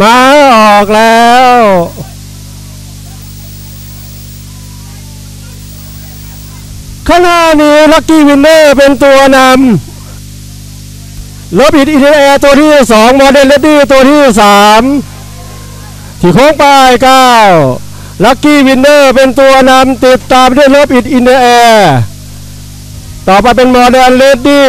มาออกแล้ว ข้างหน้านี้ลัคกี้วินเนอร์เป็นตัวนำลบอิดอินแอร์ตัวที่สองโมเดลเลดดี้ตัวที่สามที่โค้งปลายเก้าลัคกี้วินเนอร์เป็นตัวนำติดตามด้วยลบอิดอินแอร์ต่อไปเป็นโมเดลเลดดี้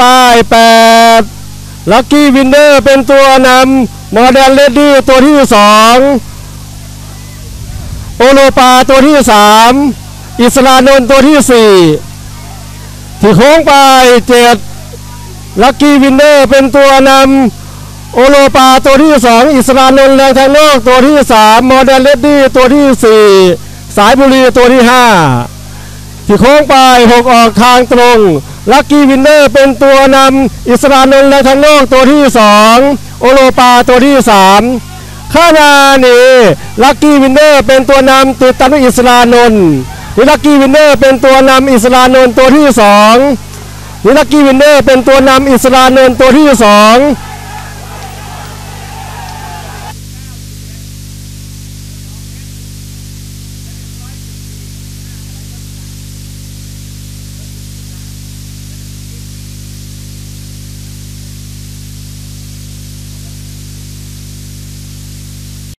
ป้ายแปดลัคกี้วินเนอร์เป็นตัวนำโมเดลเลดดี้ตัวที่สองโอโลปาตัวที่สามอิสลานนท์ตัวที่สี่ที่โค้งไปเจ็ดลัคกี้วินเนอร์เป็นตัวนำโอโลปาตัวที่สองอิสลานนท์แรงทางโลกตัวที่สามโมเดลเลดดี้ตัวที่สี่สายบุรีตัวที่ห้า ที่โค้งไปหกออกทางตรง ลัคกี้วินเนอร์เป็นตัวนำอิสรานนท์และทั้งโลกตัวที่สองโอโลปาตัวที่สามข้านานีลัคกี้วินเนอร์เป็นตัวนำติดตามด้วยอิสรานนท์นี่ลัคกี้วินเนอร์เป็นตัวนำอิสรานนท์ตัวที่สองนี่ลัคกี้วินเนอร์เป็นตัวนำอิสรานนท์ตัวที่สอง